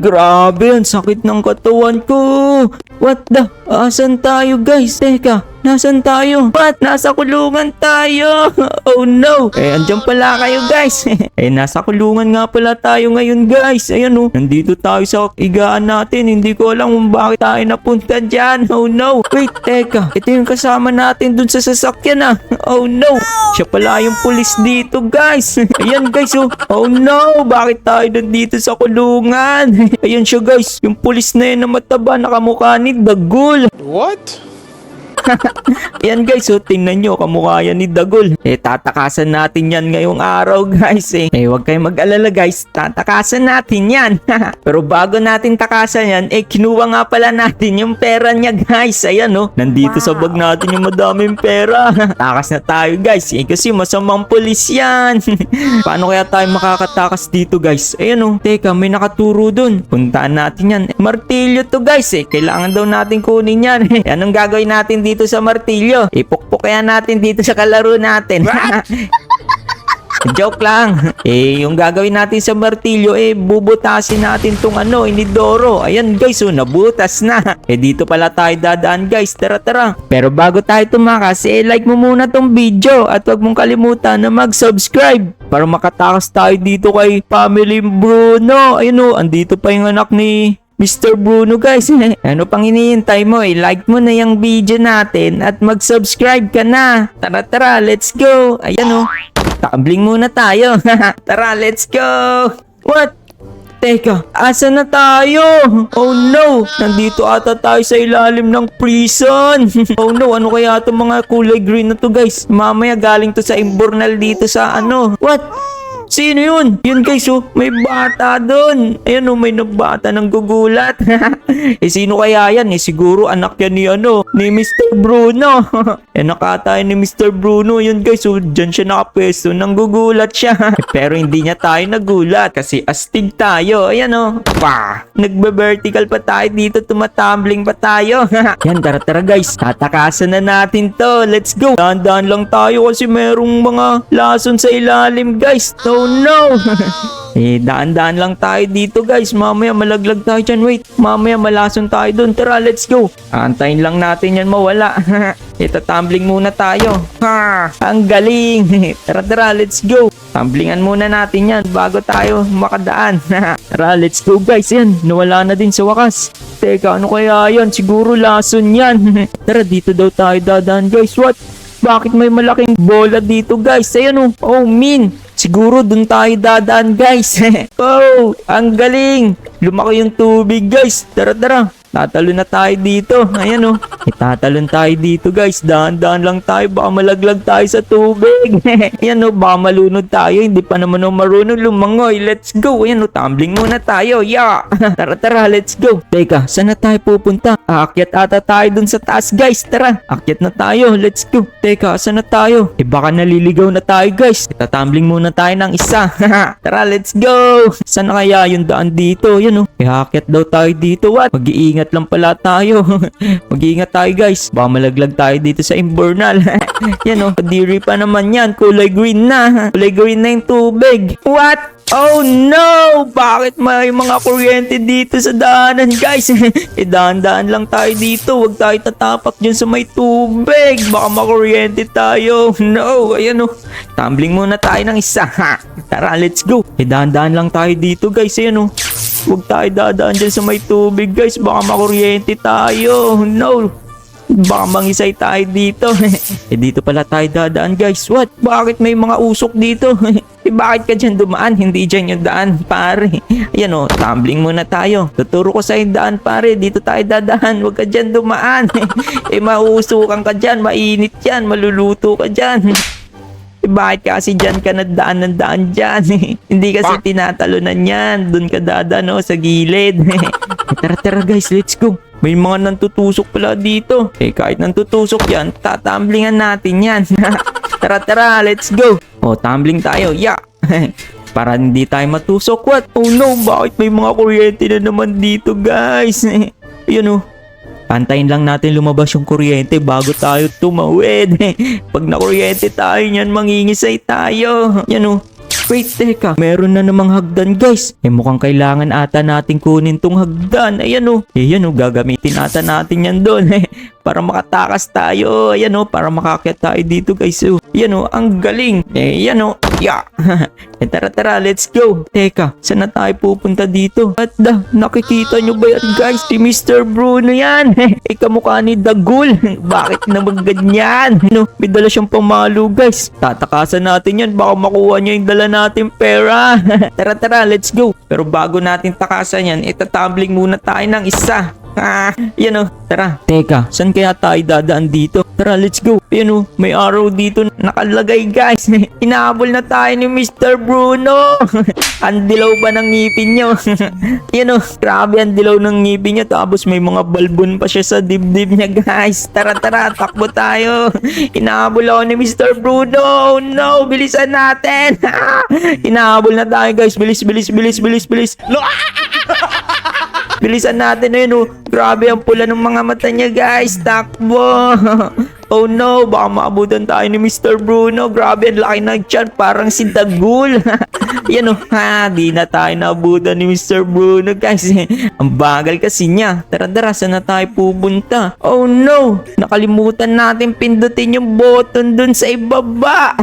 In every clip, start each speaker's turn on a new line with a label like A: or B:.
A: Grabe, ang sakit ng katawan ko. What the? Asan tayo guys? Teka, nasan tayo? What? Nasa kulungan tayo. Oh no. Eh, andyan pala kayo guys. eh, nasa kulungan nga pala tayo ngayon guys. Ayan oh, nandito tayo sa igaan natin. Hindi ko alam kung bakit tayo napunta dyan. Oh no. Wait, teka. Ito yung kasama natin dun sa sasakyan ah. Oh no. Siya pala yung pulis dito guys. Ayan guys oh. Oh no. Bakit tayo nandito sa kulungan? Ayan siya guys. Yung pulis na yun na mataba nakamukha ni Dagul.
B: What?
A: Ayan guys, so tingnan nyo, kamukha yan ni Dagol. Eh, tatakasan natin yan ngayong araw guys eh. Eh, huwag kayong mag-alala guys, tatakasan natin yan. Pero bago natin takasan yan, eh, kinuha nga pala natin yung pera niya guys. Ayan oh, nandito sa bag natin yung madaming pera. Takas na tayo guys, eh, kasi masamang pulis yan. Paano kaya tayo makakatakas dito guys? Ayan oh, teka, may nakaturo dun. Puntaan natin yan. Martilyo to guys eh, kailangan daw natin kunin yan. Anong gagawin natin dito sa martilyo? Ipukpok kaya natin dito sa kalaro natin. Joke lang. Eh, yung gagawin natin sa martilyo, eh, bubutasin natin tong ano, inidoro. Ayan guys, oh, nabutas na. Eh, dito pala tayo dadaan guys. Tara, tara. Pero bago tayo tumakas, eh, like mo muna tong video at huwag mong kalimutan na mag-subscribe para makatakas tayo dito kay Family Bruno. Ayun oh, andito pa yung anak ni Mr. Bruno guys, ano pang hinihintay mo? I-like mo na yung video natin at mag-subscribe ka na. Tara tara, let's go. Ayan oh. Tumbling muna tayo. tara, let's go. What? Teka, asa na tayo? Oh no, nandito ata tayo sa ilalim ng prison. oh no, ano kaya itong mga kulay green na to guys? Mamaya galing to sa imbornal dito sa ano. What? Sino yun? Yun guys oh, may bata doon. Ayan oh, may nabata ng gugulat. eh sino kaya yan? Eh siguro anak yan ni ano, ni Mr. Bruno. eh nakatay ni Mr. Bruno. Yun guys oh, dyan siya nakapwesto. Nang gugulat siya. Pero hindi niya tayo nagulat kasi astig tayo. Ayan oh. Pa! Nagbe-vertical pa tayo dito. Tumatumbling pa tayo. yan, tara tara guys. Tatakasan na natin to. Let's go. Dahan-dahan lang tayo kasi merong mga lason sa ilalim guys. Oh no! eh, daan-daan lang tayo dito guys. Mamaya malaglag tayo dyan. Wait, mamaya malason tayo dun. Tara, let's go. Antayin lang natin yan mawala. Itatumbling muna tayo. Ha! Ang galing! tara, tara, let's go. Tumblingan muna natin yan bago tayo makadaan. tara, let's go guys. Yan, nawala na din sa wakas. Teka, ano kaya yan? Siguro lason yan. tara, dito daw tayo dadaan guys. What? Bakit may malaking bola dito guys? Ayan oh. Oh, min. Siguro dun tayo dadaan guys. oh, ang galing. Lumaki yung tubig guys. Tara tara. Tatalo na tayo dito. Ayan oh. Itatalon tayo dito guys. Dahan-dahan lang tayo. Baka malaglag tayo sa tubig. Ayan oh. Baka malunod tayo. Hindi pa naman oh marunong lumangoy. Let's go. Ayan oh. Tumbling muna tayo. Yeah. tara tara. Let's go. Teka. Saan na tayo pupunta? Aakyat ata tayo dun sa taas guys. Tara. Akyat na tayo. Let's go. Teka. Saan na tayo? Eh baka naliligaw na tayo guys. Itatumbling muna tayo ng isa. tara. Let's go. Saan na kaya yung daan dito? Yan oh. Iakyat daw tayo dito. What? Mag-iingat lang pala tayo. Mag-iingat tayo guys. Baka malaglag tayo dito sa Invernal. yan oh. Kadiri pa naman yan. Kulay green na. Kulay green na yung tubig. What? Oh no! Bakit may mga kuryente dito sa daanan guys? eh dahan-dahan lang tayo dito. Huwag tayo tatapak dyan sa may tubig. Baka makuryente tayo. No! Ayan oh. Tumbling muna tayo ng isa. Tara, let's go. Eh dahan-dahan lang tayo dito guys. Ayan oh. Huwag tayo dadaan dyan sa may tubig guys. Baka makuryente tayo. No! Baka mangisay tayo dito. eh dito pala tayo dadaan guys. What? Bakit may mga usok dito? eh bakit ka dyan dumaan? Hindi dyan yung daan pare. Ayan o, tumbling muna tayo. Tuturo ko sa yung daan pare. Dito tayo dadaan. Huwag ka dyan dumaan. eh mauusukan ka dyan. Mainit yan. Maluluto ka dyan. Eh, bakit kasi dyan ka nadaan ng daan dyan? Hindi kasi tinatalunan yan. Doon ka dadaan no, sa gilid. tara tara guys, let's go. May mga nantutusok pala dito. Eh kahit nantutusok yan, tatamblingan natin yan. tara tara, let's go. Oh, tumbling tayo. Yeah. Para hindi tayo matusok. What? Oh no, bakit may mga kuryente na naman dito guys? Ayun oh. Pantayin lang natin lumabas yung kuryente bago tayo tumawid. Pag nakuryente tayo niyan, mangingisay tayo. Yan o. Wait, teka. Meron na namang hagdan, guys. Eh, mukhang kailangan ata natin kunin tong hagdan. Ayan o. Eh, yan o. Gagamitin ata natin yan doon. Para makatakas tayo. Ayan o. Para makakyat tayo dito, guys. Oh. Ayan o. Ang galing. Eh, yan o. Yeah. eh, tara, tara. Let's go. Teka, saan na tayo pupunta dito? At da, nakikita nyo ba yan, guys? Si Mr. Bruno yan. eh, kamukha ni Dagul. Bakit naman ganyan? No, may dala siyang pamalo, guys. Tatakasan natin yan. Baka makuha niya yung dala natin pera. tara, tara. Let's go. Pero bago natin takasan yan, itatumbling muna tayo ng isa. Ah, yan o. Tara. Teka, saan kaya tayo dadaan dito? Tara, let's go. Yan o, may arrow dito nakalagay guys. Inahabol na tayo ni Mr. Bruno. ang dilaw ba ng ngipin nyo? yan o, grabe ang dilaw ng ngipin niya. Tapos may mga balbon pa siya sa dibdib niya guys. Tara, tara, takbo tayo. Inahabol ako ni Mr. Bruno. Oh, no, bilisan natin. Inahabol na tayo guys. Bilis, bilis, bilis, bilis, bilis. Lo, Bilisan natin na oh. Grabe ang pula ng mga mata niya, guys. Takbo. oh no, baka maabutan tayo ni Mr. Bruno. Grabe, ang laki ng tiyan. Parang si Dagul. Yan, oh. Ha, di na tayo naabutan ni Mr. Bruno, guys. ang bagal kasi niya. Tara, tara, saan na tayo pupunta? Oh no, nakalimutan natin pindutin yung button dun sa ibaba.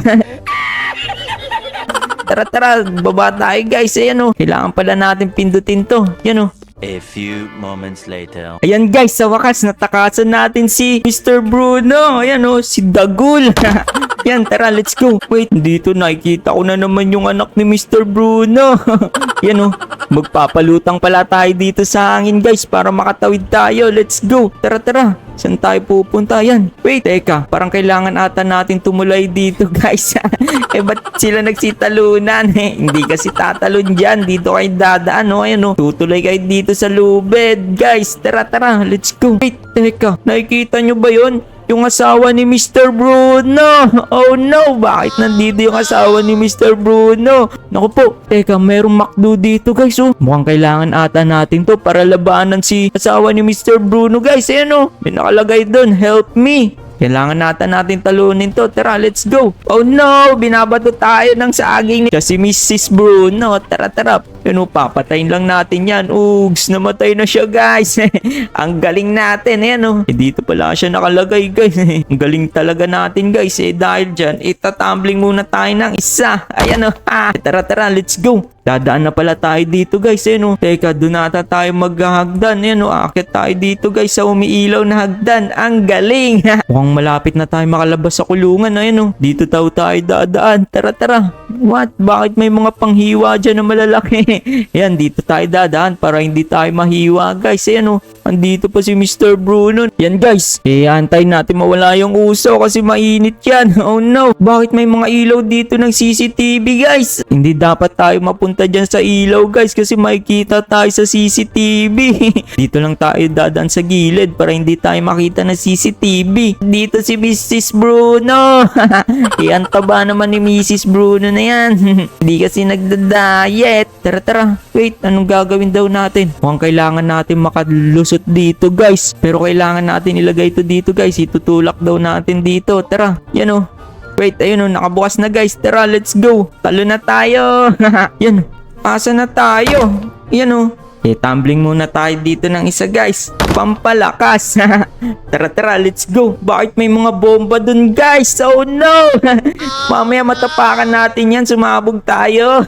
A: Tara, tara, baba tayo guys. Ayan oh. Kailangan pala natin pindutin to. Yan oh.
B: A few moments later.
A: Ayan guys, sa wakas natakasan natin si Mr. Bruno. Ayan oh, si Dagul. Yan, tara, let's go. Wait, dito nakikita ko na naman yung anak ni Mr. Bruno. Yan oh, magpapalutang pala tayo dito sa hangin guys para makatawid tayo. Let's go. Tara, tara. Saan tayo pupunta? Yan. Wait, teka. Parang kailangan ata natin tumulay dito guys. eh, ba't sila nagsitalunan? Eh, hindi kasi tatalon dyan. Dito kayo dadaan, no? Ayan, no? Tutulay kayo dito sa lubed. Guys, tara, tara. Let's go. Wait, teka. Nakikita nyo ba yon? Yung asawa ni Mr. Bruno. Oh no, bakit nandito yung asawa ni Mr. Bruno? Naku po, teka, merong McDo dito guys oh. Mukhang kailangan ata natin to para labanan si asawa ni Mr. Bruno guys. Ayan oh, may nakalagay doon, help me. Kailangan natin natin talunin to. Tara, let's go. Oh no, binabato tayo ng saging ni si Mrs. Bruno. Tara, tara. Oh, papatayin lang natin yan. Ugs, namatay na siya, guys. Ang galing natin. Ayan, oh. Eh, dito pala siya nakalagay, guys. Ang galing talaga natin, guys. Eh, dahil dyan, itatumbling muna tayo ng isa. Ayan, oh. Ah, tara, tara, let's go. Dadaan na pala tayo dito guys eh no. Teka, doon nata tayo maghahagdan. Yan no, akit tayo dito guys sa umiilaw na hagdan. Ang galing. Mukhang malapit na tayo makalabas sa kulungan. Ayan no, dito tayo tayo dadaan. Tara tara. What? Bakit may mga panghiwa dyan na malalaki? Yan, dito tayo dadaan para hindi tayo mahiwa guys. Ayan no, andito pa si Mr. Bruno. Yan guys, eh antay natin mawala yung uso kasi mainit yan. Oh no, bakit may mga ilaw dito ng CCTV guys? Hindi dapat tayo mapunta dyan sa ilaw guys kasi makikita tayo sa CCTV. dito lang tayo dadaan sa gilid para hindi tayo makita ng CCTV. Dito si Mrs. Bruno. eh, ang taba naman ni Mrs. Bruno na yan. hindi kasi nagda-diet. Tara tara, wait, anong gagawin daw natin? Mukhang kailangan natin makalusot dito guys. Pero kailangan natin ilagay ito dito guys. Itutulak daw natin dito. Tara, yan o. Wait, ayun o, nakabukas na guys. Tara, let's go. Talo na tayo. yan, asa na tayo? Yan o. Eh, tumbling muna tayo dito ng isa guys. Pampalakas. tara, tara, let's go. Bakit may mga bomba dun guys? Oh no! Mamaya matapakan natin yan. Sumabog tayo.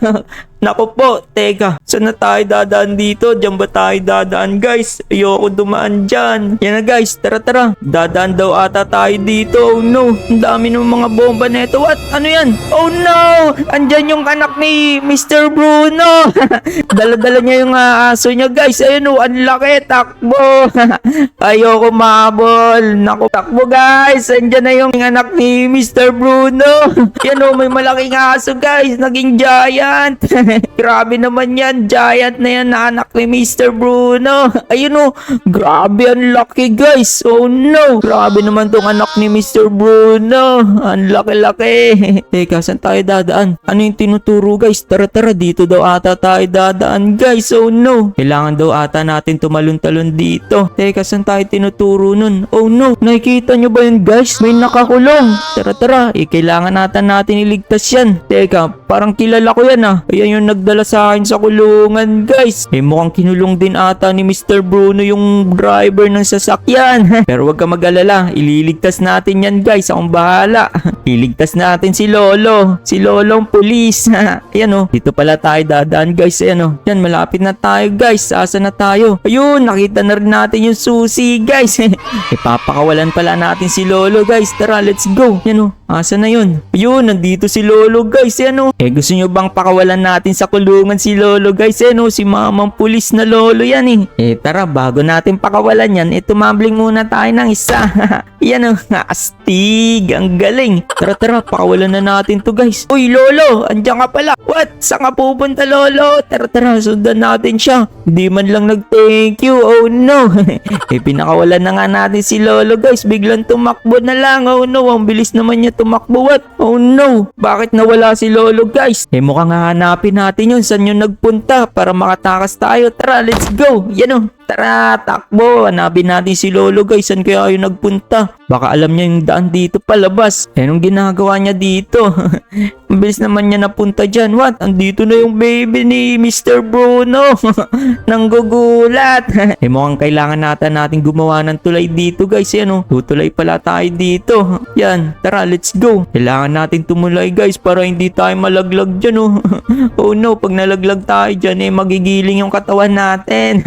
A: Nako po, teka, saan na tayo dadaan dito? Diyan ba tayo dadaan guys? Ayoko dumaan dyan. Yan na guys, tara tara. Dadaan daw ata tayo dito. Oh no, ang dami ng mga bomba neto. What? Ano yan? Oh no! Andyan yung anak ni Mr. Bruno. Dala-dala niya yung ah, aso niya guys. Ayun oh, ang laki. Takbo. Ayoko mabol. Nako, takbo guys. Andyan na yung anak ni Mr. Bruno. Yan oh, may malaking aso guys. Naging giant. grabe naman yan. Giant na yan na anak ni Mr. Bruno. Ayun oh. Grabe, ang laki guys. Oh no. Grabe naman tong anak ni Mr. Bruno. Ang laki-laki. Teka, saan tayo dadaan? Ano yung tinuturo guys? Tara tara, dito daw ata tayo dadaan guys. Oh no. Kailangan daw ata natin tumalon-talon dito. Teka, saan tayo tinuturo nun? Oh no. Nakikita nyo ba yun guys? May nakakulong. Tara tara, eh, kailangan natin natin iligtas yan. Teka, parang kilala ko yan ah. Ayan yung nagdala sa akin sa kulungan guys. Eh mukhang kinulong din ata ni Mr. Bruno yung driver ng sasakyan. Pero wag ka mag-alala, ililigtas natin yan guys. Akong bahala. Iligtas natin si Lolo. Si Lolong pulis. Ayan oh, dito pala tayo dadaan guys. Ayan oh. Yan, malapit na tayo guys. Asa na tayo? Ayun, nakita na rin natin yung susi guys. Ipapakawalan pala natin si Lolo guys. Tara, let's go. Yan oh. Asa na yun? Ayun, nandito si Lolo guys. Yan oh. Eh, gusto nyo bang pakawalan natin sa kulungan si Lolo guys? Yan oh, si mamang pulis na Lolo yan eh. Eh, tara, bago natin pakawalan yan, eh, tumambling muna tayo ng isa. yan oh, astig. Ang galing. Tara, tara, pakawalan na natin to guys. Uy, Lolo, andyan ka pala. What? Saan ka pupunta, Lolo? Tara, tara, sundan natin siya. Hindi man lang nag-thank you. Oh no. eh, pinakawalan na nga natin si Lolo guys. Biglang tumakbo na lang. Oh no, ang bilis naman niya tumakbo. What? Oh no. Bakit nawala si Lolo guys? Eh, mukhang hahanapin natin yun. Saan yun nagpunta para makatakas tayo. Tara, let's go. Yan oh. Tara, takbo. Hanapin natin si Lolo guys. Saan kaya yung nagpunta? Baka alam niya yung daan dito palabas. Eh, anong ginagawa niya dito? Ang bilis naman niya napunta dyan. What? Andito na yung baby ni Mr. Bruno. Nanggugulat. eh, mukhang kailangan natin natin gumawa ng tulay dito guys. Yan oh. Tutulay pala tayo dito. Yan. Tara, let's go. Kailangan natin tumulay guys para hindi tayo malaglag dyan oh. oh no, pag nalaglag tayo dyan eh magigiling yung katawan natin.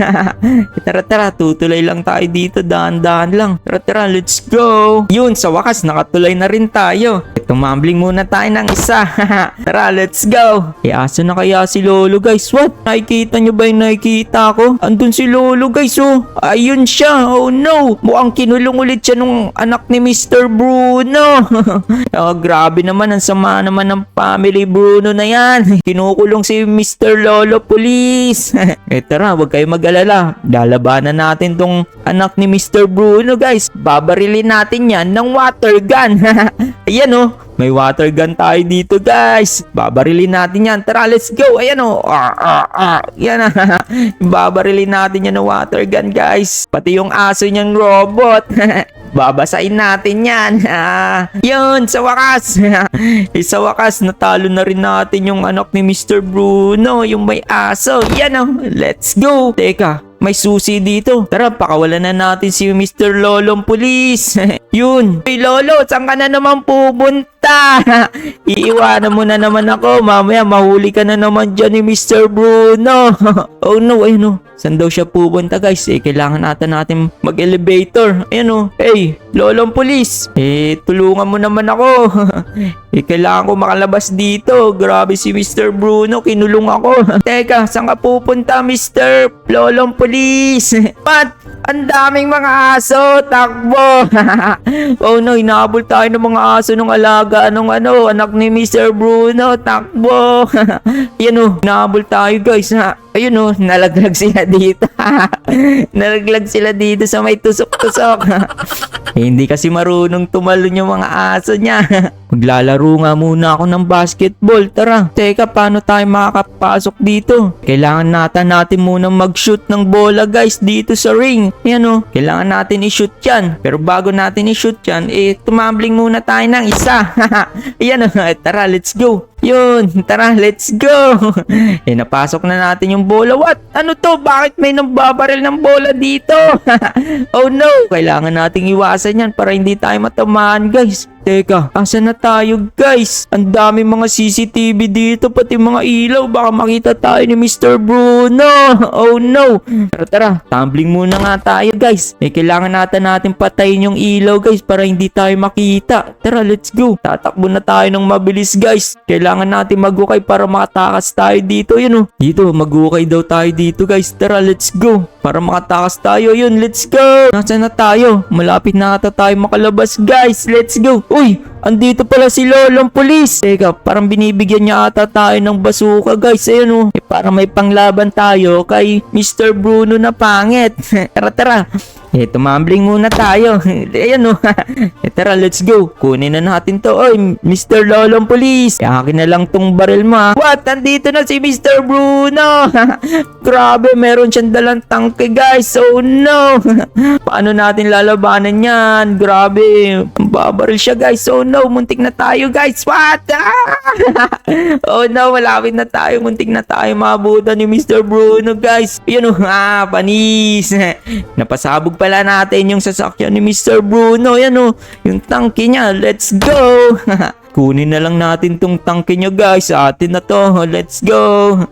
A: Tara tara, tutulay lang tayo dito. Dahan-dahan lang. Tara tara, let's go. Yun, sa wakas nakatulay na rin tayo. Tumambling muna tayo ng isa. tara, let's go. E asa na kaya si Lolo guys? What? Nakikita nyo ba yung nakikita ko? Andun si Lolo guys oh. Ayun siya. Oh no. Mukhang kinulong ulit siya nung anak ni Mr. Bruno. oh, grabe naman. Ang sama naman ng family Bruno na yan. Kinukulong si Mr. Lolo Police. eh tara, huwag kayo mag-alala. Lalabanan natin tong anak ni Mr. Bruno guys. Babarilin natin yan ng water gun. Ayan oh. May water gun tayo dito guys. Babarilin natin yan. Tara, let's go. Ayan o. Ah, ah, ah. Yan na. Babarilin natin yan ng water gun guys. Pati yung aso niyang robot. Babasain natin yan. Ah, yun, sa wakas. eh, sa wakas, natalo na rin natin yung anak ni Mr. Bruno, yung may aso. Yan o, let's go. Teka, may susi dito. Tara, pakawalan na natin si Mr. Lolong Pulis. Yun. Hey Lolo, saan ka na naman pupunta? Iiwanan mo na naman ako. Mamaya mahuli ka na naman dyan ni Mr. Bruno. oh no, ayun oh. Saan daw siya pupunta guys? Eh, kailangan natin natin mag-elevator. Ayun oh. Hey, Lolong Pulis. Eh, tulungan mo naman ako. eh, kailangan ko makalabas dito. Grabe si Mr. Bruno. Kinulong ako. Teka, saan ka pupunta, Mr. Lolong Pulis? Pat, ang daming mga aso. Takbo. oh no, inaabol tayo ng mga aso ng alaga. Anong ano, anak ni Mr. Bruno. Takbo. Yan oh, inaabol tayo guys. Ayun oh, nalaglag sila dito. nalaglag sila dito sa may tusok-tusok. eh, hindi kasi marunong tumalon yung mga aso niya. Maglalaro nga muna ako ng basketball. Tara. Teka, paano tayo makakapasok dito? Kailangan natin natin muna mag-shoot ng bola guys dito sa ring. Yan oh. Kailangan natin i-shoot yan. Pero bago natin i-shoot yan, eh tumambling muna tayo ng isa. Yan oh. Tara, let's go. Yun, tara, let's go. eh, napasok na natin yung bola. What? Ano to? Bakit may nambabaril ng bola dito? oh no, kailangan nating iwasan yan para hindi tayo matamaan, guys. Teka, asa na tayo guys? Ang dami mga CCTV dito, pati mga ilaw. Baka makita tayo ni Mr. Bruno. Oh no. Tara tara, tumbling muna nga tayo guys. Eh, kailangan natin natin patayin yung ilaw guys para hindi tayo makita. Tara, let's go. Tatakbo na tayo ng mabilis guys. Kailangan natin magukay para makatakas tayo dito. Yun oh. Dito, magukay daw tayo dito guys. Tara, let's go. Para makatakas tayo yun, let's go. Nasaan na tayo? Malapit na ata tayo makalabas guys. Let's go. Uy, andito pala si Lolong Police. Teka, parang binibigyan niya ata tayo ng basuka guys. Ayun oh. Eh, para may panglaban tayo kay Mr. Bruno na pangit. tara tara. Eh, tumambling muna tayo. Ayan oh. eh, tara, let's go. Kunin na natin to. Oy, Mr. Lolong Police. Eh, akin na lang tong baril mo ah. What? Andito na si Mr. Bruno. Grabe, meron siyang dalang tangke guys. Oh no. Paano natin lalabanan yan? Grabe. Babaril siya guys. Oh no, muntik na tayo guys. What? Ah! oh no, malapit na tayo. Muntik na tayo mabutan ni Mr. Bruno guys. Yun oh, ah, panis. Napasabog pala natin yung sasakyan ni Mr. Bruno. Yan oh, yung tangke niya. Let's go. Kunin na lang natin tong tangke niya guys. Atin na to. Let's go.